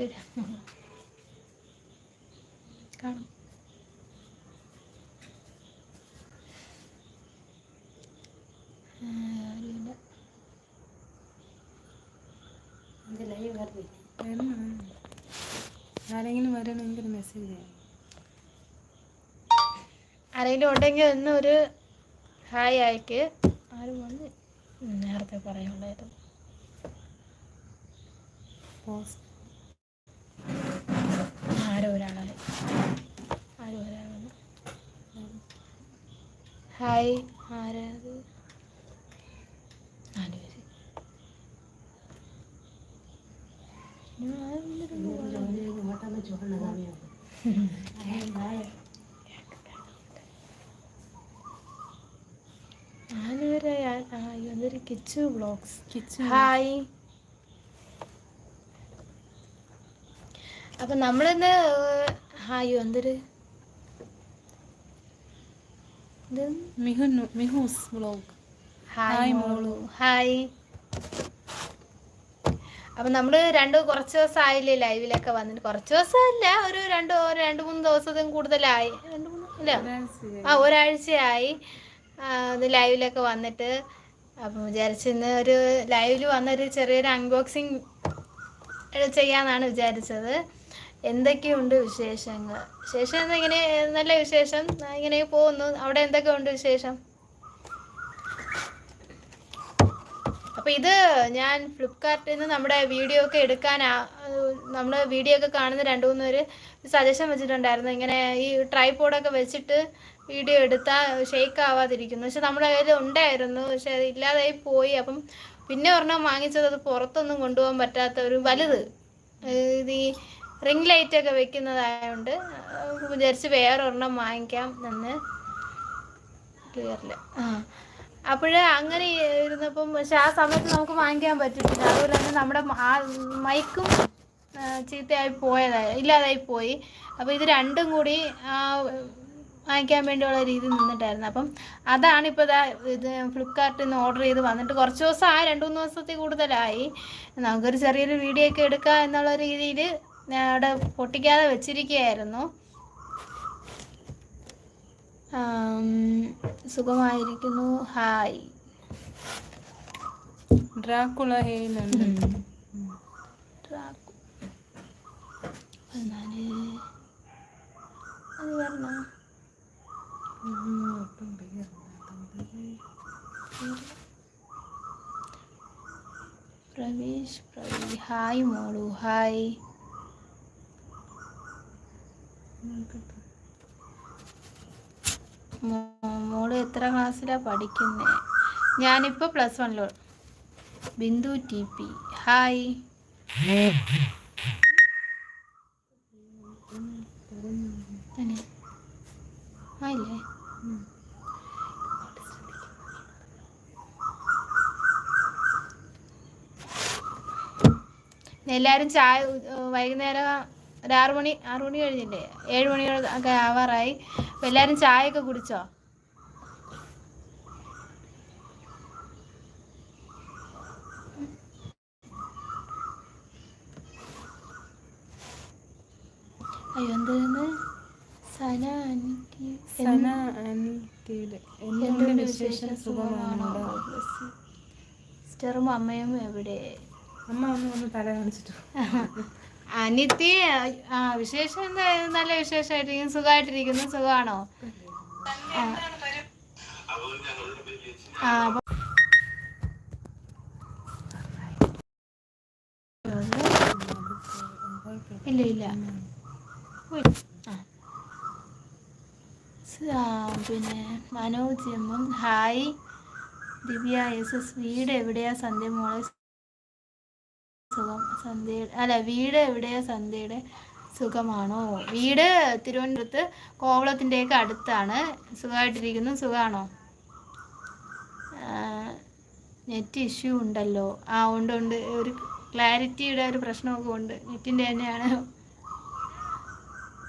ഒരു കാണും. ആരെങ്കിലും വരണമെങ്കിൽ മെസ്സേജ് ചെയ്യാം. ആരെങ്കിലും ഉണ്ടെങ്കിൽ ഒന്ന് ഒരു ഹായ് ആയിക്ക്. ആരും വന്ന്? നേരത്തെ പറയാനുള്ളായിരുന്നു പോസ്റ്റ് ആരോ ഒരാളാണ്. ആരോ ഒരാളാണ്. ഹായ്. ആരാത്? എന്തൊരു കിച്ചു ബ്ലോഗ്സ്. ഹായ്. അപ്പൊ നമ്മളിന്ന് ഹായ് എന്തൊരു? മിഹൂസ് വ്ളോഗ് ഹായ് മോളു. ഹായ്. അപ്പൊ നമ്മൾ രണ്ട് കുറച്ച് ദിവസം ആയില്ലേ ലൈവിലൊക്കെ വന്നിട്ട്. കുറച്ച് ദിവസമല്ല ഒരു രണ്ട് രണ്ട് മൂന്ന് ദിവസത്തിന് കൂടുതലായി. രണ്ട് മൂന്ന് അല്ല ആ ഒരാഴ്ചയായി. ലൈവിലൊക്കെ വന്നിട്ട്. അപ്പം വിചാരിച്ചിന്ന് ഒരു ലൈവിൽ വന്നൊരു ചെറിയൊരു അൺബോക്സിങ് ചെയ്യാന്നാണ് വിചാരിച്ചത്. എന്തൊക്കെയുണ്ട് വിശേഷങ്ങൾ? വിശേഷം എന്താ ഇങ്ങനെ നല്ല വിശേഷം. ഇങ്ങനെ പോകുന്നു. അവിടെ എന്തൊക്കെയുണ്ട് വിശേഷം? അപ്പോൾ ഇത് ഞാൻ ഫ്ലിപ്കാർട്ടിൽ നിന്ന് നമ്മുടെ വീഡിയോ ഒക്കെ എടുക്കാൻ നമ്മൾ വീഡിയോ ഒക്കെ കാണുന്ന രണ്ട് മൂന്ന് പേര് സജഷൻ വെച്ചിട്ടുണ്ടായിരുന്നു. ഇങ്ങനെ ഈ ട്രൈപോഡൊക്കെ വെച്ചിട്ട് വീഡിയോ എടുത്താൽ ഷെയ്ക്ക് ആവാതിരിക്കുന്നു. പക്ഷെ നമ്മുടെ കയ്യിൽ ഉണ്ടായിരുന്നു. പക്ഷെ അത് ഇല്ലാതായി പോയി. അപ്പം പിന്നെ ഒരെണ്ണം വാങ്ങിച്ചത് അത് പുറത്തൊന്നും കൊണ്ടുപോകാൻ പറ്റാത്ത ഒരു വലുത്. ഇത് ഈ റിംഗ് ലൈറ്റ് ഒക്കെ വെക്കുന്നതായതുകൊണ്ട് വിചാരിച്ച് വേറെ ഒരെണ്ണം വാങ്ങിക്കാം എന്ന് ക്ലിയറിൽ. ആ. അപ്പോഴേ അങ്ങനെ ഇരുന്നപ്പം പക്ഷെ ആ സമയത്ത് നമുക്ക് വാങ്ങിക്കാൻ പറ്റിയിട്ടില്ല. അതുപോലെ തന്നെ നമ്മുടെ ആ മൈക്കും ചീത്തയായി പോയതായി ഇല്ലാതായി പോയി. അപ്പോൾ ഇത് രണ്ടും കൂടി വാങ്ങിക്കാൻ വേണ്ടിയുള്ള രീതി നിന്നിട്ടായിരുന്നു. അപ്പം അതാണ് ഇപ്പോൾ ഇതാ ഇത് ഫ്ലിപ്കാർട്ടിൽ നിന്ന് ഓർഡർ ചെയ്ത് വന്നിട്ട് കുറച്ച് ദിവസം ആ രണ്ട് മൂന്ന് ദിവസത്തിൽ കൂടുതലായി. നമുക്കൊരു ചെറിയൊരു വീഡിയോ ഒക്കെ എടുക്കാം എന്നുള്ള രീതിയിൽ ഞാൻ അവിടെ പൊട്ടിക്കാതെ വെച്ചിരിക്കുകയായിരുന്നു. സുഖമായിരിക്കുന്നു. ഹായ് ഡ്രാക്കുള ഹെയിലുണ്ട്. പതിനാല്. അത്. പ്രവീഷ് പ്രവീ ഹായ് മോളു ഹായ് നോക്കട്ടെ. മോ- മോൾ എത്ര ക്ലാസ്സിലാണ് പഠിക്കുന്നത് ഞാനിപ്പോൾ പ്ലസ് വണ്ണിലോ ബിന്ദു ടി പി ഹായ് ആയില്ലേ എല്ലാവരും ചായ വൈകുന്നേരം ഒരു ആറു മണി ആറു മണി കഴിഞ്ഞില്ലേ? ഏഴ് മണി ഒക്കെ ആവാറായി. അപ്പം എല്ലാവരും ചായയൊക്കെ കുടിച്ചോ? അയ്യോ എന്തായിരുന്നു സന എനിക്ക് സന അനിറ്റയുടെ എന്തുകൊണ്ട് എന്തുകൊണ്ട് വിശേഷം? സുഖമാണോ? സിസ്റ്ററും അമ്മയും എവിടെ? അമ്മ ഒന്ന് ഒന്ന് തല കാണിച്ചിട്ട്. ആ വിശേഷം എന്താ? നല്ല വിശേഷമായിട്ടിരിക്കും സുഖമായിട്ടിരിക്കുന്നു. സുഖമാണോ? ഇല്ല ഇല്ല. പിന്നെ മനോജ് എമ്മും ഹായ്. ദിവ്യ എസ് എസ് വീട് എവിടെയാ? സന്ധ്യ മോളെ സുഖം. സന്ധ്യയുടെ അല്ല വീട് എവിടെയാ സന്ധ്യയുടെ? സുഖമാണോ? വീട് തിരുവനന്തപുരത്ത് കോവളത്തിന്റെയൊക്കെ അടുത്താണ്. സുഖമായിട്ടിരിക്കുന്നു. സുഖമാണോ? നെറ്റ് ഇഷ്യൂ ഉണ്ടല്ലോ. ആ ഉണ്ട് ഉണ്ട്. ഒരു ക്ലാരിറ്റിയുടെ ഒരു പ്രശ്നമൊക്കെ ഉണ്ട്. നെറ്റിന്റെ തന്നെയാണ്.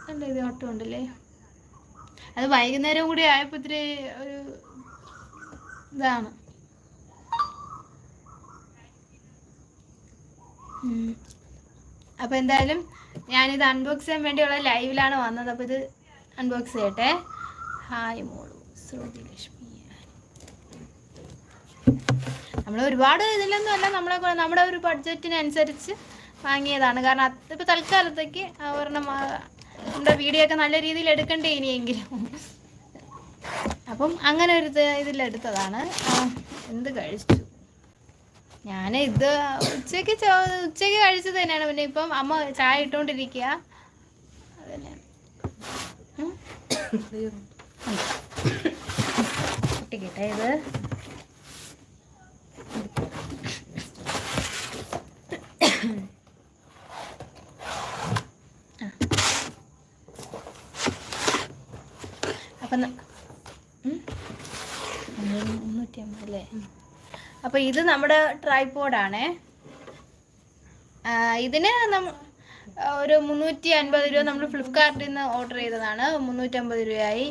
അല്ല ഇത് ഒട്ടും ഉണ്ടല്ലേ? അത് വൈകുന്നേരം കൂടി ആയപ്പോൾ ഇത്തിരി ഒരു ഇതാണ്. അപ്പോൾ എന്തായാലും ഞാനിത് അൺബോക്സ് ചെയ്യാൻ വേണ്ടിയുള്ള ലൈവിലാണ് വന്നത്. അപ്പോൾ ഇത് അൺബോക്സ് ചെയ്യട്ടെ. ഹായ് മോളു. ശ്രുതി ലക്ഷ്മി നമ്മൾ ഒരുപാട് ഇതിലൊന്നും അല്ല. നമ്മളെ നമ്മുടെ ഒരു ബഡ്ജറ്റിനനുസരിച്ച് വാങ്ങിയതാണ്. കാരണം അതിപ്പോ തൽക്കാലത്തേക്ക് ഒരെണ്ണം നമ്മുടെ വീഡിയോ ഒക്കെ നല്ല രീതിയിൽ എടുക്കണ്ടേ ഇനിയെങ്കിലും. അപ്പം അങ്ങനെ ഒരു ഇതിലെടുത്തതാണ്. എന്ത് കഴിച്ചു? ഞാൻ ഇത് ഉച്ചയ്ക്ക് ഉച്ചയ്ക്ക് കഴിച്ചത് തന്നെയാണ്. പിന്നെ ഇപ്പം അമ്മ ചായ ഇട്ടുകൊണ്ടിരിക്കുക അപ്പൊ? മുന്നൂറ്റി അമ്പത് അല്ലേ? അപ്പോൾ ഇത് നമ്മുടെ ട്രൈപോഡാണേ. ഇതിന് നമ്മ ഒരു മുന്നൂറ്റി അൻപത് രൂപ നമ്മൾ ഫ്ലിപ്കാർട്ടിൽ നിന്ന് ഓർഡർ ചെയ്തതാണ്. മുന്നൂറ്റമ്പത് രൂപയായി.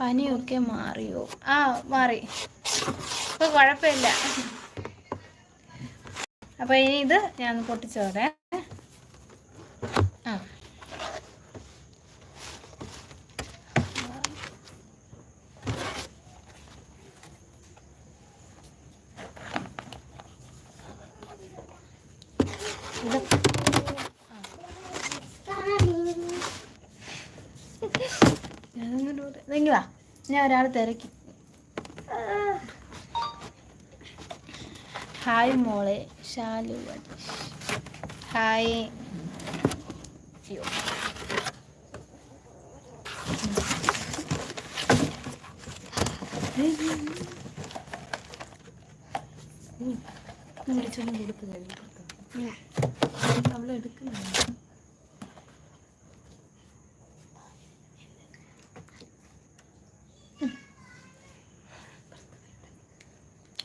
പനിയൊക്കെ മാറിയോ? ആ മാറി. ഇപ്പോൾ കുഴപ്പമില്ല. അപ്പോൾ ഇനി ഇത് ഞാൻ പൊട്ടിച്ചോടെ ആ ഇത് ഇതെങ്കിൽ ഞാൻ ഒരാൾ തിരക്കി ഹായ് മോളെ ഷാലു. ഹായ് അയ്യോ വിളിച്ചൊന്നും കൊടുത്തു കഴിഞ്ഞു അവളെടുക്കുന്നില്ല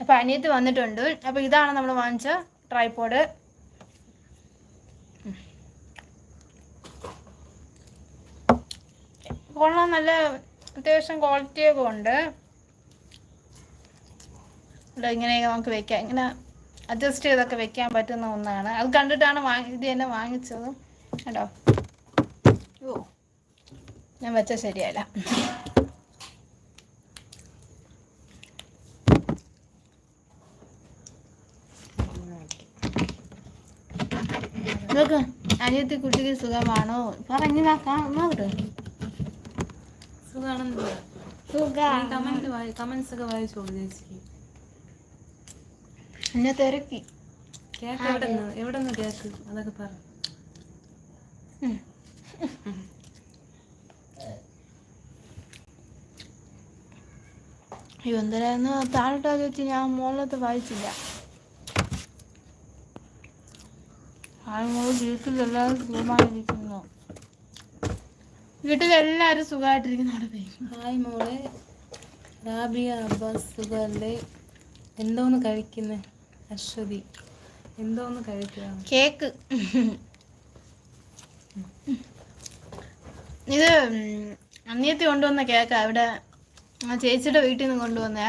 അപ്പോൾ അനിയത്ത് വന്നിട്ടുണ്ട്. അപ്പോൾ ഇതാണ് നമ്മൾ വാങ്ങിച്ച ട്രൈപോഡ് കൊള്ളാം നല്ല അത്യാവശ്യം ക്വാളിറ്റിയൊക്കെ ഉണ്ട്. ഇവിടെ ഇങ്ങനെ നമുക്ക് വെക്കാം. ഇങ്ങനെ അഡ്ജസ്റ്റ് ചെയ്തൊക്കെ വെക്കാൻ പറ്റുന്ന ഒന്നാണ്. അത് കണ്ടിട്ടാണ് വാങ്ങി ഇത് തന്നെ വാങ്ങിച്ചത്. കേട്ടോ ഓ ഞാൻ വെച്ച ശരിയല്ല നോക്ക് അനിയത്തി കുട്ടിക്ക് സുഖമാണോ? പറഞ്ഞു നോക്കട്ടെ സുഖാണെന്നില്ല സുഖം. കമന്റ് കമന്റ്സ് ഒക്കെ വായിച്ചോളൂ ചേച്ചിക്ക്. എന്നെ തിരക്കി. കേക്ക് എവിടെ എവിടെ നിന്ന് കേക്ക്? അതൊക്കെ പറ. ഉം. അയ്യോ എന്തായാലും താഴോട്ടാ വെച്ച് ഞാൻ മുകളിലത്തെ വായിച്ചില്ല. ആ മോൾ വീട്ടിലെല്ലാവരും സുഖമായിരിക്കുന്നു വീട്ടിലെല്ലാവരും സുഖമായിട്ടിരിക്കുന്നു ഹായ് മോളെ. റാബിയ അബ്ബാസ് സുഖല്ലേ എന്തോന്ന് കഴിക്കുന്നേ? അശ്വതി എന്തോന്ന് കഴിക്കുക കേക്ക്. ഇത് അന്നിയത്തി കൊണ്ടുവന്ന കേക്ക്. അവിടെ ചേച്ചിയുടെ വീട്ടിൽ നിന്ന് കൊണ്ടുവന്ന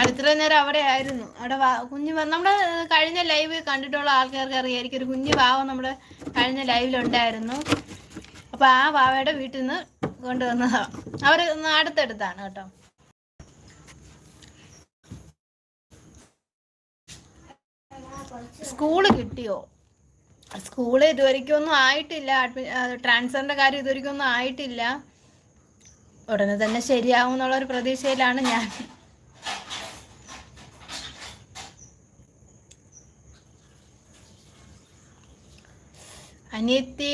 അടുത്ത നേരം അവിടെ ആയിരുന്നു. അവിടെ കുഞ്ഞു നമ്മുടെ കഴിഞ്ഞ ലൈവ് കണ്ടിട്ടുള്ള ആൾക്കാർക്ക് അറിയായിരിക്കും. ഒരു കുഞ്ഞു വാവ നമ്മുടെ കഴിഞ്ഞ ലൈവിലുണ്ടായിരുന്നു അപ്പോൾ ആ വാവയുടെ വീട്ടിൽ നിന്ന് കൊണ്ടുവന്നതാ. അവർ അടുത്തടുത്താണ് കേട്ടോ. സ്കൂൾ കിട്ടിയോ? സ്കൂൾ ഇതുവരെയ്ക്കും ഒന്നും ആയിട്ടില്ല. ട്രാൻസ്ഫറിന്റെ കാര്യം ഇതുവരെയ്ക്കും ഒന്നും ആയിട്ടില്ല. ഉടനെ തന്നെ ശരിയാവും എന്നുള്ള ഒരു പ്രതീക്ഷയിലാണ് ഞാൻ. അനിയത്തി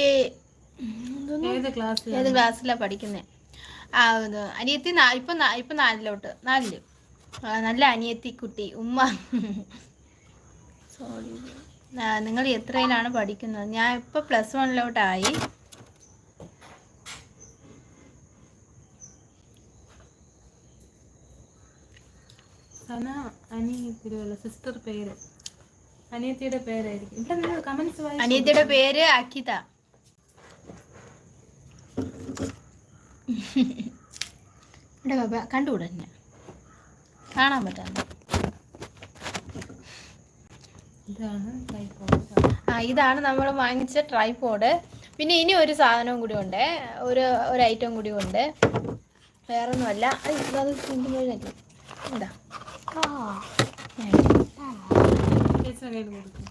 ഏത് ക്ലാസ്സിലാണ് പഠിക്കുന്നത് ആ അനിയത്തി ഇപ്പൊ ഇപ്പൊ നാലിലോട്ട്. നാലിൽ. നല്ല അനിയത്തി കുട്ടി ഉമ്മ. സോറി നിങ്ങൾ എത്രയിലാണ് പഠിക്കുന്നത്? ഞാൻ ഇപ്പൊ പ്ലസ് വണ്ണിലോട്ടായി സിസ്റ്റർ പേര്. അനിയത്തിയുടെ പേരായിരിക്കും. ഇവിടെ നിങ്ങൾ കമന്റ്സ് വായിച്ചു അനിയത്തിയുടെ പേര് അക്കിത. കണ്ടുകൂടെ എന്നെ? കാണാൻ പറ്റാ ആ ഇതാണ് നമ്മൾ വാങ്ങിച്ച ട്രൈപോഡ് പിന്നെ ഇനി ഒരു സാധനവും കൂടി ഉണ്ട്. ഒരു ഒരു ഐറ്റം കൂടി ഉണ്ട്. വേറൊന്നുമല്ല. സിമ്പിളല്ലേ എന്താ കൊടുക്കും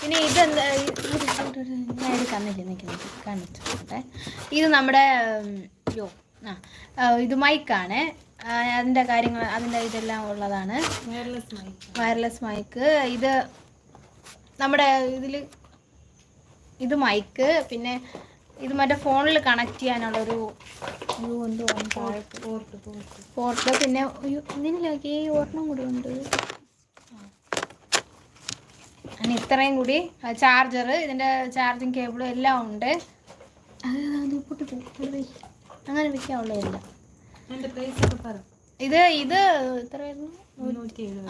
പിന്നെ ഇതെന്താ? ഇത് ഞാൻ ഇത് കാണിച്ചോട്ടെ ഇത് നമ്മുടെ യോ ആ ഇത് മൈക്കാണ്. അതിന്റെ കാര്യങ്ങൾ അതിന്റെ ഇതെല്ലാം ഉള്ളതാണ്. വയർലെസ് മൈക്ക് വയർലെസ് മൈക്ക് ഇത് നമ്മുടെ ഇതിൽ ഇത് മൈക്ക് പിന്നെ ഇത് മറ്റേ ഫോണിൽ കണക്ട് ചെയ്യാനുള്ളൊരു പോർട്ട് പോർട്ട് പിന്നെ അയ്യോ ഈ ഒരെണ്ണം കൂടി ഉണ്ട്. അങ്ങനെ ഇത്രയും കൂടി ചാർജർ ഇതിന്റെ ചാർജിങ് കേബിളും എല്ലാം ഉണ്ട്. അത് പൊട്ടി പോകും അങ്ങനെ വെക്കാനുള്ളതല്ല അതിന്റെ പ്രൈസ് ഒക്കെ പറ. ഇത് ഇത് എത്രയായിരുന്നു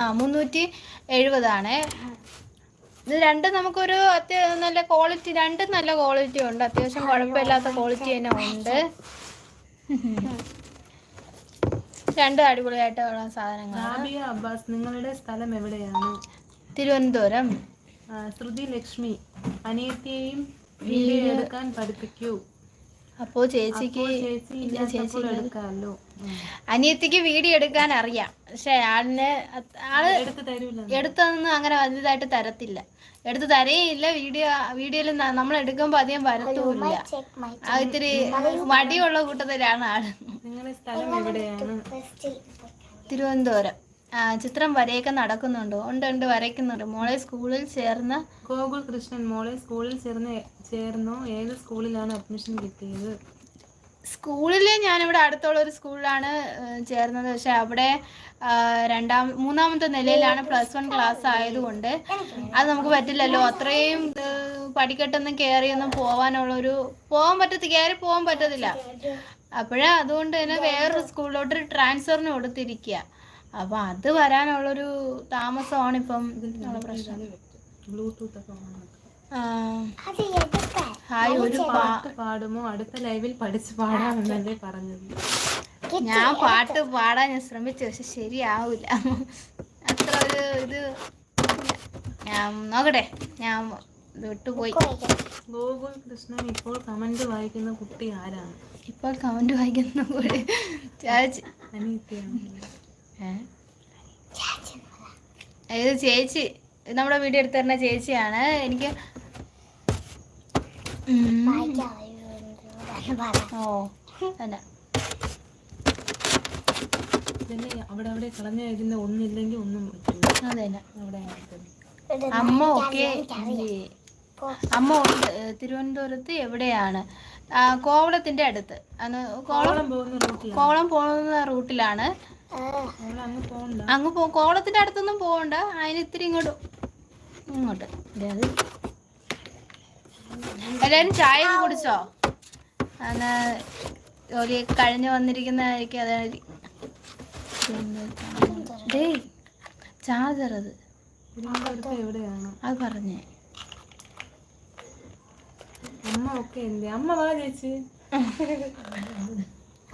ആ മുന്നൂറ്റി എഴുപതാണ് ഇത് രണ്ടും നമുക്കൊരു അത്യ നല്ല ക്വാളിറ്റി രണ്ടും നല്ല ക്വാളിറ്റി ഉണ്ട്. അത്യാവശ്യം കുഴപ്പമില്ലാത്ത ക്വാളിറ്റി തന്നെ ഉണ്ട്. രണ്ടും അടിപൊളിയായിട്ടുള്ള സാധനങ്ങളാണ്. നിങ്ങളുടെ സ്ഥലം എവിടെയാണ്? തിരുവനന്തപുരം. ശ്രുതി ലക്ഷ്മി അനിയത്തിയെയും എടുക്കാൻ പഠിപ്പിക്കൂ അപ്പോ ചേച്ചിക്ക് ചേച്ചി എടുക്കാമല്ലോ അനിയത്തിക്ക് വീഡിയോ എടുക്കാൻ അറിയാം പക്ഷെ ആളിന് ആൾ എടുത്തൊന്നും അങ്ങനെ വലുതായിട്ട് തരത്തില്ല എടുത്ത് തരേയില്ല വീഡിയോ വീഡിയോയിൽ നമ്മൾ എടുക്കുമ്പോൾ അധികം വരത്തുമില്ല ആ ഇത്തിരി മടിയുള്ള കൂട്ടത്തിലാണ് ആൾ തിരുവനന്തപുരം ചിത്രം വരെയൊക്കെ നടക്കുന്നുണ്ടോ? ഉണ്ട് ഉണ്ട് വരയ്ക്കുന്നുണ്ട്. മോളെ സ്കൂളിൽ ചേർന്ന ഗോകുൽ കൃഷ്ണൻ മോളെ സ്കൂളിൽ ചേർന്ന് ചേർന്നോ. ഏത് സ്കൂളിലാണ് അഡ്മിഷൻ കിട്ടിയത്? സ്കൂളിൽ ഞാനിവിടെ അടുത്തുള്ള ഒരു സ്കൂളിലാണ് ചേർന്നത്. പക്ഷെ അവിടെ രണ്ടാം മൂന്നാമത്തെ നിലയിലാണ് പ്ലസ് വൺ ക്ലാസ് ആയതുകൊണ്ട് അത് നമുക്ക് പറ്റില്ലല്ലോ. അത്രയും പഠിക്കട്ടൊന്നും പടിക്കെട്ടൊന്നും കയറിയൊന്നും പോവാനുള്ളൊരു പോകാൻ പറ്റത്തി കയറി പോകാൻ പറ്റത്തില്ല. അപ്പോഴേ അതുകൊണ്ട് തന്നെ വേറൊരു സ്കൂളിലോട്ട് ട്രാൻസ്ഫറിന് കൊടുത്തിരിക്കുക അപ്പം അത് വരാനുള്ളൊരു താമസമാണ് ഇപ്പം ഉള്ള പ്രശ്നം. ബ്ലൂടൂത്ത് ഒക്കെ ഹായ് ഒരു പാട്ട് പാടുമോ? അടുത്ത ലൈവിൽ പഠിച്ച് പാടാമെന്നല്ലേ പറഞ്ഞത്. ഞാൻ പാട്ട് പാടാൻ ഞാൻ ശ്രമിച്ചു പക്ഷെ ശരിയാവില്ല. അത്ര ഒരു ഇത് ഞാൻ നോക്കട്ടെ ഞാൻ വിട്ടുപോയി ഗോകുൽ കൃഷ്ണൻ ഇപ്പോൾ കമന്റ് വായിക്കുന്ന കുട്ടി ആരാണ്? ഇപ്പോൾ കമന്റ് വായിക്കുന്ന കുട്ടി ചാച്ചി അനിയത്തിയാണ്? ഇത് ചേച്ചി നമ്മുടെ വീഡിയോ എടുത്തു തരുന്ന ചേച്ചിയാണ്. എനിക്ക്. ഓ അല്ല അവിടെ അവിടെ കളഞ്ഞു ഒന്നില്ലെങ്കിൽ ഒന്നും പറ്റില്ല അവിടെ അമ്മ ഒക്കെ അമ്മ ഉണ്ട് തിരുവനന്തപുരത്ത് എവിടെയാണ്? കോവളത്തിന്റെ അടുത്ത്. കോവളം കോവളം പോകുന്ന റൂട്ടിലാണ്. അങ്ങ് പോ കോളത്തിന്റെ അടുത്തൊന്നും പോകണ്ട അതിന് ഇത്തിരി ഇങ്ങോട്ട്. ഇങ്ങോട്ട്. ദേ അത്. എല്ലാവരും ചായ കുടിച്ചോ? അങ്ങനെ ജോലി കഴിഞ്ഞു വന്നിരിക്കുന്നതായിരിക്കും ഡേ ചാർജർ അത്. അത് പറഞ്ഞേ. അമ്മ ഒക്കെ അമ്മ വാ ചേച്ചി.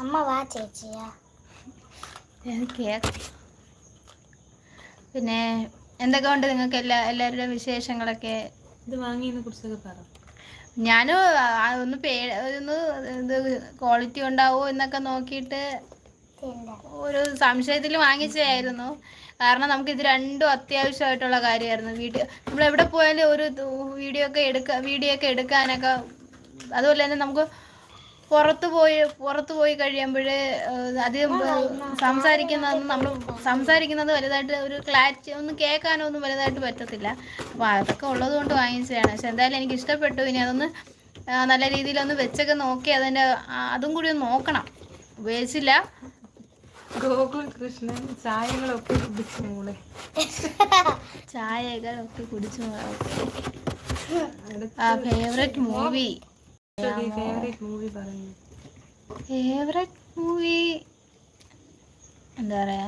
അമ്മ വാ ചേച്ചിയാ. കേക്ക് പിന്നെ എന്തൊക്കെ ഉണ്ട് നിങ്ങൾക്ക് എല്ലാ എല്ലാവരുടെയും വിശേഷങ്ങളൊക്കെ? ഇത് വാങ്ങിയതിനെ കുറിച്ചൊക്കെ പറ. ഞാൻ ഒന്ന് പേ ഒന്ന് ഇത് ക്വാളിറ്റി ഉണ്ടാവോ എന്നൊക്കെ നോക്കിയിട്ട് ഒരു സംശയത്തിൽ വാങ്ങിച്ചതായിരുന്നു. കാരണം നമുക്ക് ഇത് രണ്ടും അത്യാവശ്യമായിട്ടുള്ള കാര്യമായിരുന്നു. വീഡിയോ നമ്മൾ എവിടെ പോയാലും ഒരു വീഡിയോ ഒക്കെ എടുക്ക വീഡിയോ ഒക്കെ എടുക്കാനൊക്കെ അതുപോലെ തന്നെ നമുക്ക് പുറത്ത് പോയി പുറത്ത് പോയി കഴിയുമ്പോൾ അധികം സംസാരിക്കുന്നത് നമ്മൾ സംസാരിക്കുന്നത് വലുതായിട്ട് ഒരു ക്ലാരിറ്റി ഒന്നും കേൾക്കാനോ ഒന്നും വലുതായിട്ട് പറ്റത്തില്ല. അപ്പോൾ അതൊക്കെ ഉള്ളത് കൊണ്ട് വാങ്ങിച്ചതാണ്. പക്ഷെ എന്തായാലും എനിക്ക് ഇഷ്ടപ്പെട്ടു. ഇനി അതൊന്ന് നല്ല രീതിയിലൊന്ന് വെച്ചൊക്കെ നോക്കി അതിന്റെ ആ, അതും കൂടി ഒന്ന് നോക്കണം. ഉപയോഗിച്ചില്ല. ഗോകുൽ കൃഷ്ണൻ ചായകളൊക്കെ കുടിച്ചു മോളെ. ചായകളൊക്കെ കുടിച്ചു മോളെ. ഫേവറേറ്റ് മൂവി ഫേവറേറ്റ് മൂവി എന്താ പറയാ?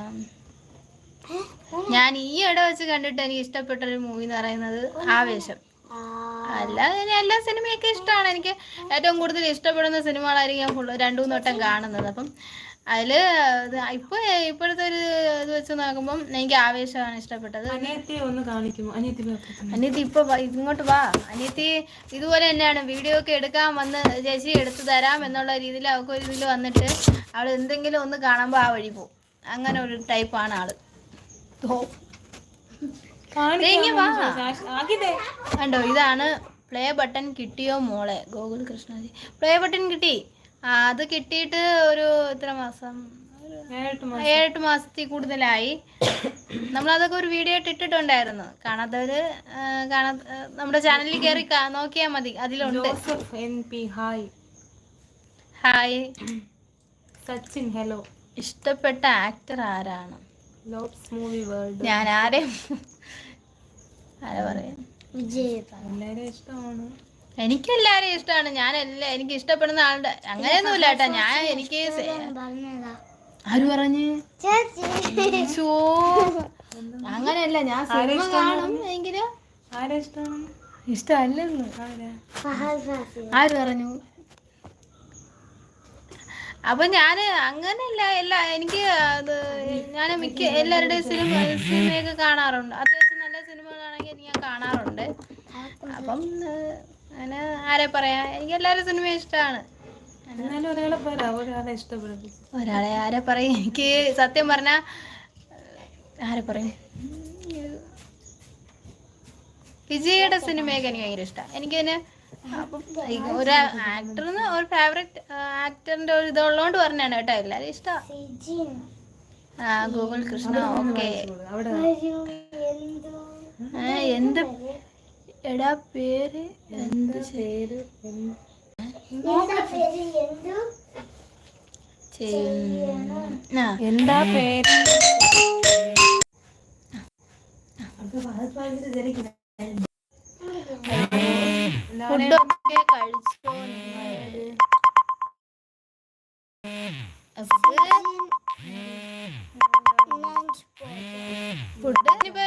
ഞാൻ ഈ ഇട വെച്ച് കണ്ടിട്ട് എനിക്ക് ഇഷ്ടപ്പെട്ട ഒരു മൂവി എന്ന് പറയുന്നത് ആവേശം. അല്ലാതെ എല്ലാ സിനിമയൊക്കെ ഇഷ്ടമാണ്. എനിക്ക് ഏറ്റവും കൂടുതൽ ഇഷ്ടപ്പെടുന്ന സിനിമകളായിരിക്കും ഞാൻ ഫുൾ രണ്ടു മൂന്ന് വട്ടം കാണുന്നത്. അപ്പം അതിൽ ഇപ്പൊ ഇപ്പോഴത്തെ ഒരു ഇത് വെച്ച് നോക്കുമ്പോ എനിക്ക് ആവേശമാണ് ഇഷ്ടപ്പെട്ടത്. അനിയത്തിയെ ഒന്ന് കാണിക്കുമോ? അനിയത്തി അനിയത്തി ഇപ്പൊ ഇങ്ങോട്ട് വാ. അനിയത്തി ഇതുപോലെ തന്നെയാണ് വീഡിയോ ഒക്കെ എടുക്കാൻ വന്ന് ചേച്ചി എടുത്തു തരാം എന്നുള്ള രീതിയിൽ അവൾക്ക് ഒരു ഇതിൽ വന്നിട്ട് അവൾ എന്തെങ്കിലും ഒന്ന് കാണുമ്പോൾ ആ വഴി പോകും അങ്ങനെ ഒരു ടൈപ്പാണ് ആൾ. കണ്ടോ ഇതാണ് പ്ലേ ബട്ടൺ കിട്ടിയോ മോളെ? ഗോകുൽ കൃഷ്ണജി. പ്ലേ ബട്ടൺ കിട്ടി. അത് കിട്ടിയിട്ട് ഒരു എത്ര മാസം? ഏഴെട്ട് മാസത്തിൽ കൂടുതലായി. നമ്മളതൊക്കെ ഒരു വീഡിയോ ആയിട്ട് ഇട്ടിട്ടുണ്ടായിരുന്നു. കാണാത്തവര് കാണാ നമ്മുടെ ചാനലിൽ കയറി നോക്കിയാൽ മതി. അതിലുണ്ട്. ഹായ് ഹായ് സച്ചിൻ ഹലോ ഇഷ്ടപ്പെട്ട ആക്ടർ ആരാണ്? ലോബ്സ് മൂവി വേൾഡ് ഞാൻ ആരെയും ആരാ പറയാ വിജയ് എല്ലാവരും ഇഷ്ടമാണ്. എനിക്കെല്ലാരെയും ഇഷ്ടമാണ് ഞാൻ എല്ലാ എനിക്ക് ഇഷ്ടപ്പെടുന്ന ആളുടെ അങ്ങനെയൊന്നുമില്ല കേട്ടാ. ഞാൻ എനിക്ക് ആര് പറഞ്ഞു? അങ്ങനെയല്ല. ഞാൻ സിനിമ കാണും എങ്കിലും. ആരാ ഇഷ്ടമാണ് ഇഷ്ടമല്ലെന്ന്. ആരാ? പറഞ്ഞു? അപ്പൊ ഞാൻ അങ്ങനെയല്ല. എല്ലാ എനിക്ക് അത് ഞാൻ മിക്ക എല്ലാവരുടെയും സിനിമ സിനിമയൊക്കെ കാണാറുണ്ട്. അത്യാവശ്യം നല്ല സിനിമകളാണെങ്കിൽ ഞാൻ കാണാറുണ്ട്. അപ്പം അങ്ങനെ ആരെ പറയാ? എനിക്ക് എല്ലാവരും സിനിമയും ഇഷ്ടമാണ് എന്നാലും ഒരാളെ പറ ഒരാളെ ഇഷ്ടപ്പെടും ഒരാളെ ആരെ പറയും? എനിക്ക് സത്യം പറഞ്ഞ ആരെ പറയും? വിജയുടെ സിനിമയൊക്കെ എനിക്ക് ഭയങ്കര ഇഷ്ടമാണ് എനിക്കതിന് ഒരു ആക്ടറിന് ഒരു ഫേവറേറ്റ് ആക്ടറിന്റെ ഒരു ഇതുള്ളതുകൊണ്ട് പറഞ്ഞാണ് കേട്ടോ എല്ലാവരും ഇഷ്ടമാണ് ആ ഗൂഗിൾ കൃഷ്ണ ഓക്കെ. എന്ത് എടാ പേര് എന്ത് പേര് എന്താ? പേര് ഫുഡൊക്കെ കഴിച്ചോ? ഫുഡ്? ഇനിയിപ്പോ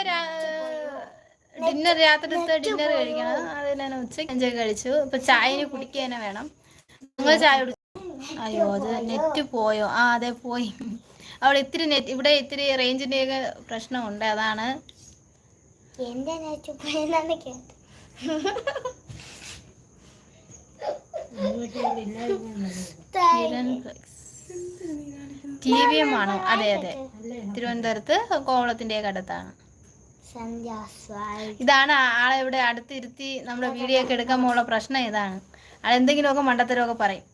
ഡിന്നർ രാത്രിത്തെ ഡിന്നർ കഴിക്കണം. അത് ഞാൻ ഉച്ചയ്ക്ക് അഞ്ചൊക്കെ കഴിച്ചു. ഇപ്പൊ ചായ കുടിക്കുക വേണം. നിങ്ങൾ ചായ കുടിച്ചു അയ്യോ അത് നെറ്റ് പോയോ? ആ അതെ പോയി. അവിടെ ഇത്തിരി നെറ്റ് ഇവിടെ ഇത്തിരി റേഞ്ചിന്റെ ഒക്കെ പ്രശ്നമുണ്ട് അതാണ്. എന്റെ നെറ്റ് പോയെന്നാണ് കേട്ടത്. ടി വി എം ആണോ അതെ അതെ. തിരുവനന്തപുരത്ത് കോവളത്തിന്റെ കടത്താണ് ഇതാണ് ആളെ ഇവിടെ അടുത്തിരുത്തി നമ്മുടെ വീഡിയോ ഒക്കെ എടുക്കാൻ പോകുന്ന പ്രശ്നം ഇതാണ്. ആൾ എന്തെങ്കിലുമൊക്കെ മണ്ടത്തരമൊക്കെ പറയും.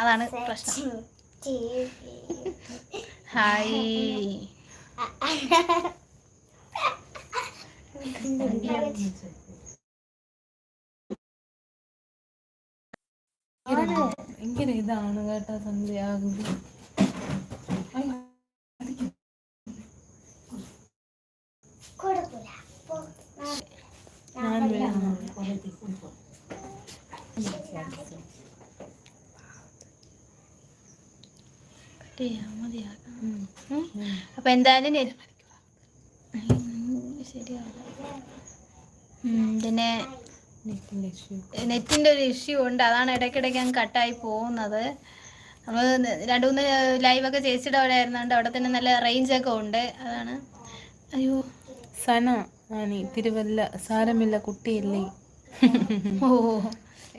അതാണ് പ്രശ്നം. ഹായ്. ഭയങ്കര ഇതാണ് കേട്ടോ സന്ധ്യ അപ്പൊ എന്തായാലും പിന്നെ നെറ്റിന്റെ ഒരു ഇഷ്യൂ ഉണ്ട്. അതാണ് ഇടയ്ക്കിടയ്ക്ക് ഞാൻ കട്ടായി പോകുന്നത്. നമ്മൾ രണ്ട് മൂന്ന് ലൈവൊക്കെ ചേച്ചിയുടെ അവിടെ ആയിരുന്നുണ്ട് അവിടെ തന്നെ നല്ല റേഞ്ച് ഒക്കെ ഉണ്ട്. അതാണ്. അയ്യോ. സന ആണി തിരുവല്ല സാരമില്ല കുട്ടിയല്ലേ? ഓ.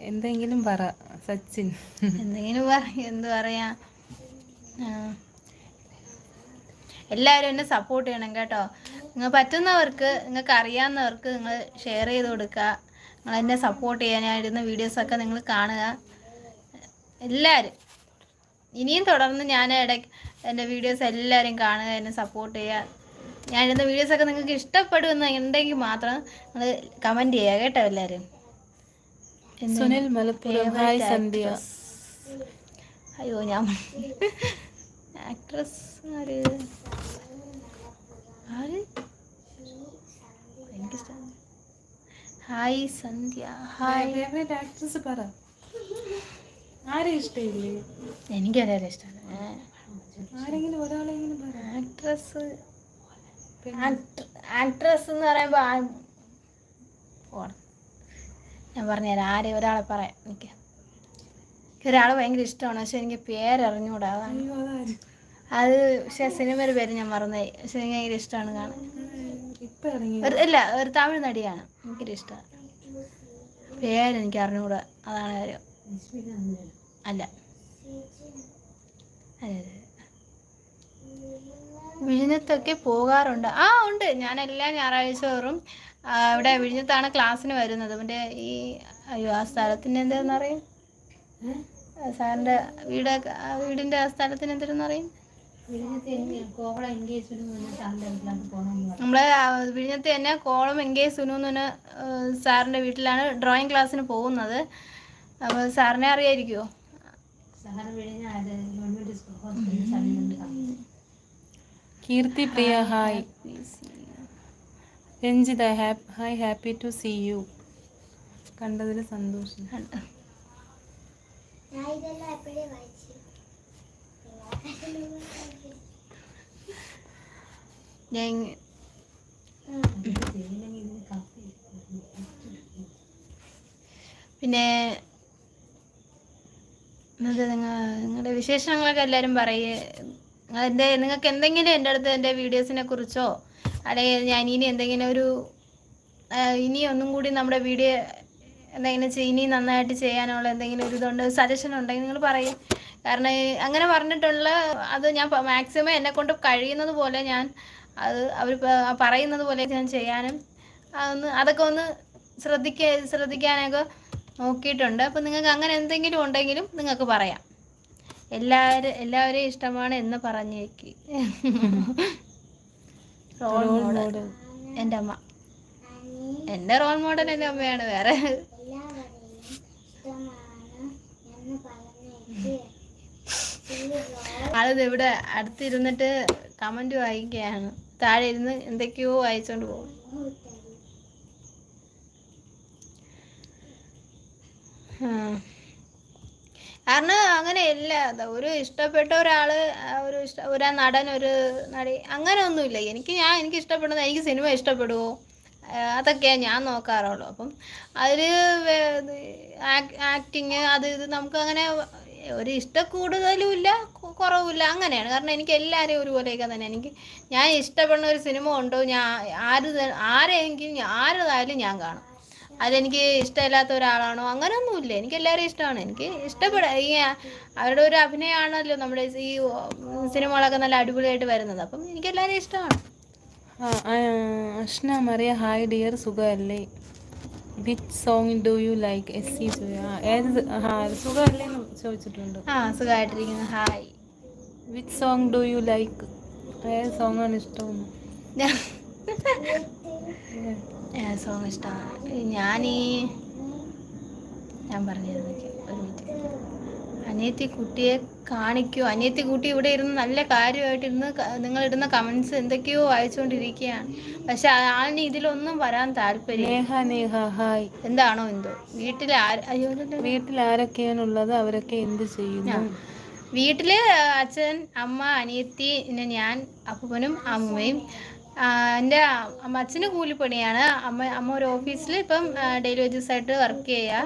എന്തെങ്കിലും പറ സച്ചിൻ. എന്തെങ്കിലും പറ എന്ത് പറയാ? ആ. എല്ലാവരും എന്നെ സപ്പോർട്ട് ചെയ്യണം കേട്ടോ. നിങ്ങൾ പറ്റുന്നവർക്ക് നിങ്ങൾക്ക് അറിയാവുന്നവർക്ക് നിങ്ങൾ ഷെയർ ചെയ്ത് കൊടുക്കുക. നിങ്ങൾ എന്നെ സപ്പോർട്ട് ചെയ്യാനായിരുന്ന വീഡിയോസൊക്കെ നിങ്ങൾ കാണുക. എല്ലാവരും. ഇനിയും തുടർന്ന് ഞാൻ ഇടയ്ക്ക് എന്റെ വീഡിയോസ് എല്ലാവരും കാണുക എന്നെ സപ്പോർട്ട് ചെയ്യുക. ഞാൻ ഇരുന്ന വീഡിയോസൊക്കെ നിങ്ങൾക്ക് ഇഷ്ടപ്പെടുമെന്ന് ഉണ്ടെങ്കിൽ മാത്രം നിങ്ങൾ കമന്റ് ചെയ്യുക കേട്ടോ എല്ലാവരും. സുനിൽ മലപ്പുറം. ഹായ് സന്ധ്യ അയ്യോ ഞാൻ ആക്ട്രസ് ആര്? ആര്? Hi Sandhya. Hi favourite actress പറ. ആരെ ഇഷ്ടമില്ലേ? എനിക്ക് വളരെ ഇഷ്ടമാണ് ആരെങ്കിലും ഒരാളെങ്കിലും പറ. ആക്ട്രസ് ആക്ട്രസ് എന്ന് പറയുമ്പോൾ ഞാൻ പറഞ്ഞുതരാം. ആരെ ഒരാളെ പറയാം. എനിക്ക്. ഒരാൾ ഭയങ്കര ഇഷ്ടമാണ്. പക്ഷെ എനിക്ക് പേരറിഞ്ഞൂടാ. അതാണ്. അത് പക്ഷെ സിനിമയുടെ പേര് ഞാൻ മറന്നുപോയി. പക്ഷെ എനിക്ക് ഭയങ്കര ഇഷ്ടമാണ് കാണാൻ. ഒരു ഇല്ല ഒരു തമിഴ് നടിയാണ്. എനിക്കൊരു ഇഷ്ടമാണ്. പേര് എനിക്ക് അറിഞ്ഞുകൂടാ. അതാണ് കാര്യം. അല്ല. അതെ അതെ വിഴിഞ്ഞത്തൊക്കെ പോകാറുണ്ട്. ആ ഉണ്ട്. ഞാൻ എല്ലാ ഞായറാഴ്ച തോറും ഇവിടെ വിഴിഞ്ഞത്താണ് ക്ലാസ്സിന് വരുന്നത്. അവന്റെ ഈ അയ്യോ ആ സ്ഥലത്തിന് ആ സാറിന്റെ വീട് വീടിന്റെ ആ സ്ഥലത്തിന് എന്തെന്ന് പറയും? നമ്മൾ വിഴിഞ്ഞത്ത് തന്നെ കോളം എൻ കെ സുനു എന്ന് പറഞ്ഞ ആ, സാറിന്റെ വീട്ടിലാണ് ഡ്രോയിങ് ക്ലാസ്സിന് പോകുന്നത്. അപ്പോൾ സാറിനെ അറിയായിരിക്കുമോ Keerthi Priya hi. Ranjitha hi happy to see you. കണ്ടതിൽ സന്തോഷം. ഞാൻ പിന്നെ നിങ്ങളുടെ വിശേഷങ്ങളൊക്കെ എല്ലാവരും പറയേ. എന്റെ നിങ്ങൾക്ക് എന്തെങ്കിലും എന്റെ അടുത്ത് എന്റെ വീഡിയോസിനെ കുറിച്ചോ അല്ലെങ്കിൽ ഞാൻ ഇനി എന്തെങ്കിലും ഒരു ഇനി ഒന്നും കൂടി നമ്മുടെ വീഡിയോ എന്തെങ്കിലും ഇനി നന്നായിട്ട് ചെയ്യാനുള്ള എന്തെങ്കിലും ഒരു ഇതുണ്ട് സജഷൻ ഉണ്ടെങ്കിൽ നിങ്ങൾ പറയും. കാരണം അങ്ങനെ പറഞ്ഞിട്ടുള്ള അത് ഞാൻ മാക്സിമം എന്നെ കൊണ്ട് കഴിയുന്നത് പോലെ ഞാൻ അത് അവർ പറയുന്നത് പോലെ ഞാൻ ചെയ്യാനും അതൊന്ന് അതൊക്കെ ഒന്ന് ശ്രദ്ധിക്ക ശ്രദ്ധിക്കാനൊക്കെ നോക്കിയിട്ടുണ്ട്. അപ്പം നിങ്ങൾക്ക് അങ്ങനെ എന്തെങ്കിലും ഉണ്ടെങ്കിലും നിങ്ങൾക്ക് പറയാം. എല്ലാവരും എല്ലാവരെയും ഇഷ്ടമാണ് എന്ന് പറഞ്ഞേക്ക്. റോൾ മോഡൽ എന്റെ അമ്മ. എന്റെ റോൾ മോഡൽ എന്റെ അമ്മയാണ്. വേറെ. എല്ലാവരെയും ഇഷ്ടമാണ് എന്ന് പറഞ്ഞേക്ക്. ആളിത് ഇവിടെ അടുത്തിരുന്നിട്ട് കമന്റ് വായിക്കുകയാണ്. താഴെ ഇരുന്ന് എന്തൊക്കെയോ വായിച്ചുകൊണ്ട് പോകും. കാരണം അങ്ങനെ ഇല്ല ഒരു ഇഷ്ടപ്പെട്ട ഒരാൾ ഒരു ഇഷ്ട ഒരു നടൻ ഒരു നടി അങ്ങനെ ഒന്നുമില്ല എനിക്ക് ഞാൻ എനിക്ക് ഇഷ്ടപ്പെടുന്നത് എനിക്ക് സിനിമ ഇഷ്ടപ്പെടുമോ അതൊക്കെയാണ് ഞാൻ നോക്കാറുള്ളൂ. അപ്പം അതിൽ ആക്ടിങ് അത് ഇത് നമുക്ക് അങ്ങനെ ഒരു ഇഷ്ടക്കൂടുതലും ഇല്ല കുറവില്ല അങ്ങനെയാണ്. കാരണം എനിക്ക് എല്ലാവരെയും ഒരുപോലെയൊക്കെ തന്നെ. എനിക്ക് ഞാൻ ഇഷ്ടപ്പെടുന്ന ഒരു സിനിമ ഉണ്ടോ ഞാൻ ആര് ആരെയെങ്കിലും ആരതായാലും ഞാൻ കാണും. അതെനിക്ക് ഇഷ്ടമില്ലാത്ത ഒരാളാണോ? അങ്ങനെയൊന്നുമില്ല. എനിക്ക് എല്ലാവരും ഇഷ്ടമാണ്. എനിക്ക് ഇഷ്ടപ്പെടാ ഈ അവരുടെ ഒരു അഭിനയമാണല്ലോ നമ്മുടെ ഈ സിനിമകളൊക്കെ നല്ല അടിപൊളിയായിട്ട് വരുന്നത്. അപ്പം എനിക്ക് എല്ലാവരും ഇഷ്ടമാണ്. അഷ്ന മറിയ ഹായ് ഡിയർ സുഖമല്ലേ? Which song do you like S C സുഖമല്ലേ? ചോദിച്ചിട്ടുണ്ട്. ആ സുഖമായിട്ടിരിക്കുന്നു hi which song do you like ഏത് സോങ്ങാണ് ഇഷ്ടമെന്ന് സോങ് ഇഷ്ടമാണ്. ഞാൻ ഈ ഞാൻ പറഞ്ഞിരുന്നൊക്കെ അനിയത്തി കുട്ടിയെ കാണിക്കൂ. അനിയത്തി കുട്ടി ഇവിടെ ഇരുന്ന് നല്ല കാര്യമായിട്ടിരുന്ന് നിങ്ങൾ ഇടുന്ന കമൻസ് എന്തൊക്കെയോ വായിച്ചുകൊണ്ടിരിക്കുകയാണ്. പക്ഷെ ആളിന് ഇതിലൊന്നും വരാൻ താല്പര്യം ഹായ്. എന്താണോ എന്തോ? വീട്ടിൽ അയ്യോ? വീട്ടിൽ ആരൊക്കെയാണുള്ളത്? അവരൊക്കെ എന്ത് ചെയ്യുന്നു? വീട്ടിൽ അച്ഛൻ അമ്മ അനിയത്തി പിന്നെ ഞാൻ അപ്പനും അമ്മയും എന്റെ അച്ഛന് കൂലിപ്പണിയാണ്. അമ്മ അമ്മ ഒരു ഓഫീസിൽ ഇപ്പം ഡെയിലി വേജസ് ആയിട്ട് വർക്ക് ചെയ്യുക.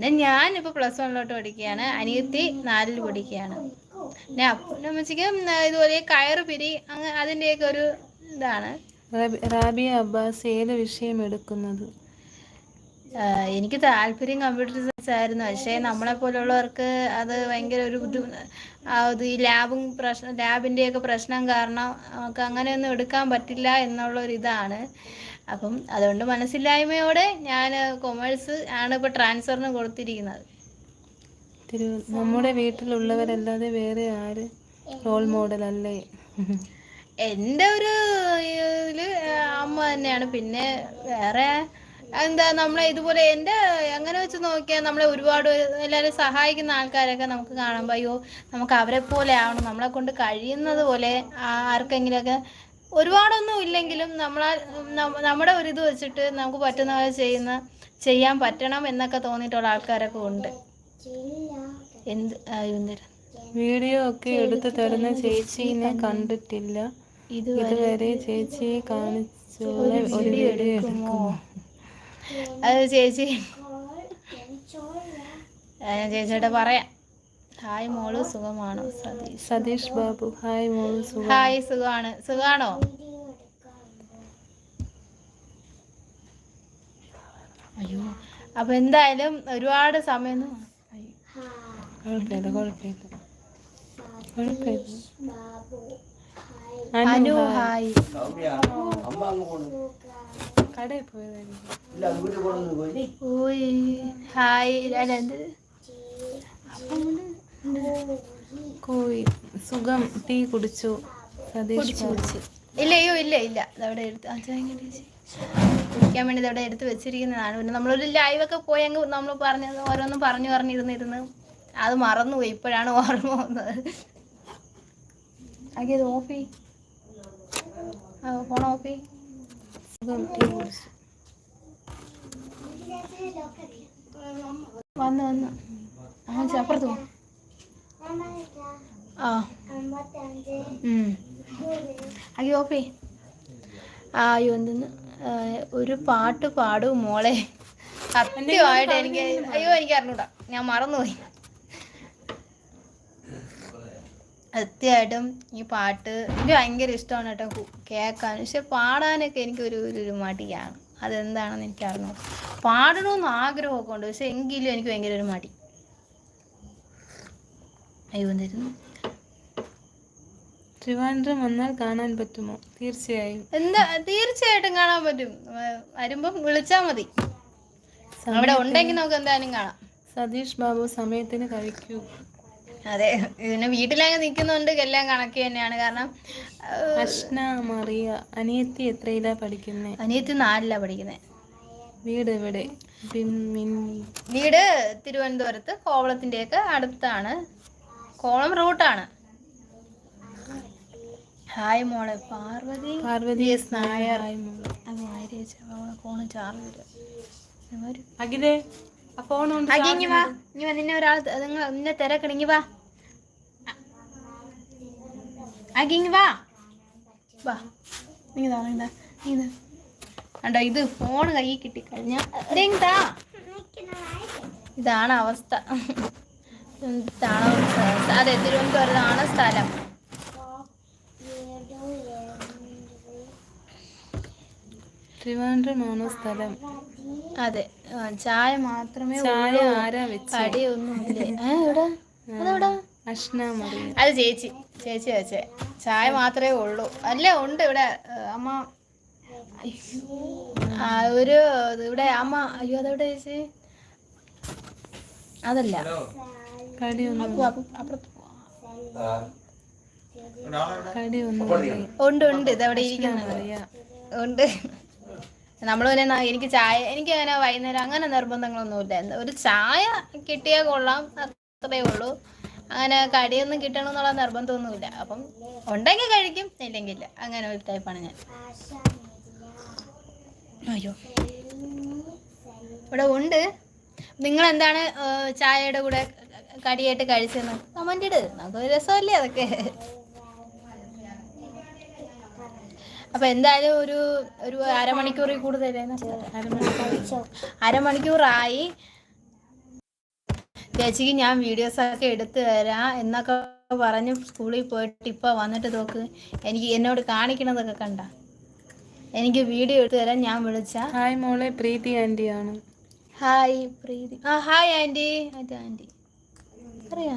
പിന്നെ ഞാൻ ഇപ്പോൾ പ്ലസ് വണ്ണിലോട്ട് പഠിക്കുകയാണ് അനിയത്തി നാലിൽ പഠിക്കുകയാണ് പിന്നെ അപ്പൂന്റെ അമ്മച്ചിക്ക് ഇതുപോലെ കയറ് പിരി അങ്ങ് അതിന്റെയൊക്കെ ഒരു ഇതാണ്. റാബിയ അബ്ബാസ് ഏത് വിഷയം എടുക്കുന്നത്? എനിക്ക് താല്പര്യം കമ്പ്യൂട്ടർ സയൻസ് ആയിരുന്നു. പക്ഷേ നമ്മളെ പോലുള്ളവർക്ക് അത് ഭയങ്കര ഒരു ബുദ്ധിമുട്ട് ആ, ഈ ലാബും പ്രശ്നം ലാബിന്റെയൊക്കെ പ്രശ്നം കാരണം നമുക്ക് അങ്ങനെയൊന്നും എടുക്കാൻ പറ്റില്ല എന്നുള്ള ഒരു ഇതാണ്. അപ്പം അതുകൊണ്ട് മനസ്സില്ലായ്മയോടെ ഞാൻ കൊമേഴ്സ് ആണ് ഇപ്പോൾ ട്രാൻസ്ഫറിന് കൊടുത്തിരിക്കുന്നത്. തിരു നമ്മുടെ വീട്ടിലുള്ളവരല്ലാതെ വേറെ ആര് റോൾ മോഡൽ അല്ലേ? എന്റെ ഒരു ഇതിൽ അമ്മ തന്നെയാണ്. പിന്നെ വേറെ എന്താ നമ്മളെ ഇതുപോലെ എന്റെ അങ്ങനെ വെച്ച് നോക്കിയാൽ നമ്മളെ ഒരുപാട് എല്ലാവരും സഹായിക്കുന്ന ആൾക്കാരൊക്കെ നമുക്ക് കാണുമ്പോൾ അയ്യോ നമുക്ക് അവരെ പോലെ ആവണം. നമ്മളെ കൊണ്ട് കഴിയുന്നത് പോലെ ആർക്കെങ്കിലുമൊക്കെ ഒരുപാടൊന്നും ഇല്ലെങ്കിലും നമ്മളാൽ നമ്മുടെ ഒരു ഇത് വെച്ചിട്ട് നമുക്ക് പറ്റുന്ന പോലെ ചെയ്യുന്ന ചെയ്യാൻ പറ്റണം എന്നൊക്കെ തോന്നിയിട്ടുള്ള ആൾക്കാരൊക്കെ ഉണ്ട്. എന്ത് വീഡിയോ ഒക്കെ എടുത്തു തരുന്ന ചേച്ചിനെ കണ്ടിട്ടില്ല. ഇതുവരെ ചേച്ചിയെ കാണിച്ചുള്ള ഒരു വീഡിയോ എടുക്കുമോ? അത് ചേച്ചി. ഞാൻ ചേച്ചിയോട് പറയാം. ഹായ് മോൾ സുഖമാണോ? സതീഷ്. സതീഷ് ബാബു ഹായ് മോൾ സുഖം. ഹായ് സുഖമാണ്. സുഖാണോ? അയ്യോ അപ്പൊ എന്തായാലും ഒരുപാട് സമയം അനു ഹായ്. കടയിൽ ഹായ്. അല്ല എന്ത്? കോയി സുഖം ടീ കുടിച്ചു. സതീഷ് ബാബു ഇല്ല അയ്യോ ഇല്ല ഇല്ല. അവിടെ എടുത്ത്. കുടിക്കാൻ വേണ്ടി ഇതവിടെ എടുത്ത് വെച്ചിരിക്കുന്നതാണ്. പിന്നെ നമ്മളൊരു ലൈവൊക്കെ പോയി അങ്ങ് നമ്മൾ പറഞ്ഞ ഓരോന്നും പറഞ്ഞു പറഞ്ഞിരുന്നിരുന്ന് അത് മറന്നുപോയി. ഇപ്പോഴാണ് ഓർമ്മ വന്നത്. ആകെ ഇത് ഓഫ് ചെയ് ഫോൺ ഓഫ് ചെയ് വന്ന് വന്ന്. ആ അപ്പുറത്ത് പോ. ഉം. അയ്യോ എന്തെന്ന്? ഒരു പാട്ട് പാടും മോളെ. സത്യമായിട്ട് എനിക്ക് അയ്യോ എനിക്ക് അറിഞ്ഞൂടാ. ഞാൻ മറന്നുപോയി. സത്യമായിട്ടും ഈ പാട്ട് എനിക്ക് ഭയങ്കര ഇഷ്ടമാണ് കേട്ടോ. കേൾക്കാൻ. പക്ഷെ പാടാനൊക്കെ എനിക്ക് ഒരു ഒരു മടിയാണ്. അതെന്താണെന്ന് എനിക്ക് അറിഞ്ഞു പാടണമെന്ന് ആഗ്രഹമൊക്കെ ഉണ്ട്. പക്ഷെ എങ്കിലും എനിക്ക് ഭയങ്കര ഒരു മടി. അയ്യോ എന്തായിരുന്നു ട്രിവാൻഡ്രം വന്നാൽ കാണാൻ പറ്റുമോ? തീർച്ചയായും. എന്താ തീർച്ചയായിട്ടും കാണാൻ പറ്റും. വരുമ്പം വിളിച്ചാൽ മതി. അവിടെ ഉണ്ടെങ്കിൽ നമുക്ക് എന്തായാലും കാണാം. സതീഷ് ബാബു സമയത്തിന് കഴിക്കൂ. അതെ ഇതിന് വീട്ടിലങ്ങ് നിൽക്കുന്നുണ്ട്. എല്ലാം കണക്ക് തന്നെയാണ്. കാരണം അഷ്ന മറിയ അനിയത്തി എത്രയിലാ പഠിക്കുന്നേ? അനിയത്തി നാലിലാ പഠിക്കുന്നത് വീട് എവിടെ? വീട് തിരുവനന്തപുരത്ത് കോവളത്തിന്റെയൊക്കെ അടുത്താണ്. കോവളം റൂട്ടാണ് ഹായ് മോളെ പാർവതി. പാർവതി എസ് നായർ. ഹായ് മോളെ. അത് ആര്യ ഫോണ് ചാർജ് അഖിലേ ആ ഫോൺ അക്കി ഇങ്ങി വാ. ഇനി വാ നിന്നെ ഒരാൾ നിങ്ങൾ നിന്നെ തിരക്കണം. ഇങ്ങി വാ. അഖി ഇങ്ങി വാ. വാ. നീ താ നീ ഇതാ. നീ കണ്ടോ ഇത് ഫോൺ കയ്യിൽ കിട്ടിക്കഴിഞ്ഞാൽ ഇതാ. ഇതാണ് അവസ്ഥ. ഇതാണ്. അതെ തിരുവനന്തപുരത്താണ് സ്ഥലം. ട്രിവാൻഡ്രമാണോ സ്ഥലം? അതെ. ചായ മാത്രമേ ചായ ആരാ വെച്ച്? കടിയൊന്നുമില്ലേ? അത് ചേച്ചി ചേച്ചി വെച്ചേ. ചായ മാത്രമേ ഉള്ളൂ. അല്ലേ ഉണ്ട് ഇവിടെ അമ്മ. അയ്യോ. ആ, ഒരു ഇവിടെ അമ്മ. അയ്യോ അതെവിടെ ചേച്ചി? അതല്ല. ഉണ്ട് ഉണ്ട്. ഇതവിടെ ഉണ്ട്. നമ്മൾ പിന്നെ എനിക്ക് ചായ എനിക്ക് അങ്ങനെ വൈകുന്നേരം അങ്ങനെ നിർബന്ധങ്ങളൊന്നുമില്ല. ഒരു ചായ കിട്ടിയാൽ കൊള്ളാം. അത്രേ ഉള്ളൂ. അങ്ങനെ കടിയൊന്നും കിട്ടണം എന്നുള്ള നിർബന്ധമൊന്നുമില്ല. അപ്പം ഉണ്ടെങ്കിൽ കഴിക്കും ഇല്ലെങ്കിൽ ഇല്ല അങ്ങനെ ഒരു ടൈപ്പാണ് ഞാൻ. അയ്യോ. ഇവിടെ ഉണ്ട്. നിങ്ങൾ എന്താണ് ചായയുടെ കൂടെ കടിയായിട്ട് കഴിച്ചെന്ന്. കമന്റ് ഇട്. നമുക്ക് രസമല്ലേ അതൊക്കെ? അപ്പൊ എന്തായാലും ഒരു ഒരു അരമണിക്കൂറിൽ കൂടുതൽ അരമണിക്കൂറായി. ചേച്ചിക്ക് ഞാൻ വീഡിയോസ് ഒക്കെ എടുത്തു തരാം എന്നൊക്കെ പറഞ്ഞ് സ്കൂളിൽ പോയിട്ട് ഇപ്പൊ വന്നിട്ട് നോക്ക്. എനിക്ക് എന്നോട് കാണിക്കണതൊക്കെ കണ്ട. എനിക്ക് വീഡിയോ എടുത്തു തരാൻ ഞാൻ വിളിച്ച. ഹായ് മോളെ പ്രീതി ആന്റിയാണ് ഹായ് പ്രീതി. ആ ഹായ് ആന്റി ആന്റി. അറിയാ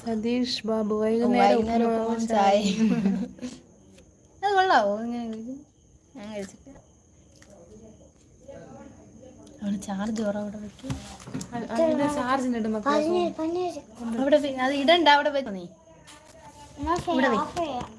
സതീഷ് ബാബു വൈകുന്നേരം ചായ. അത് കൊള്ളാവോ? ഇങ്ങനെ ഞാൻ കഴിച്ചിട്ട്. അവിടെ ചാർജ് അവിടെ വെക്കും. മക്കളെ അവിടെ അത് ഇടണ്ട അവിടെ വെക്കുന്നേ നീ. ഓഫ് ചെയ്യാം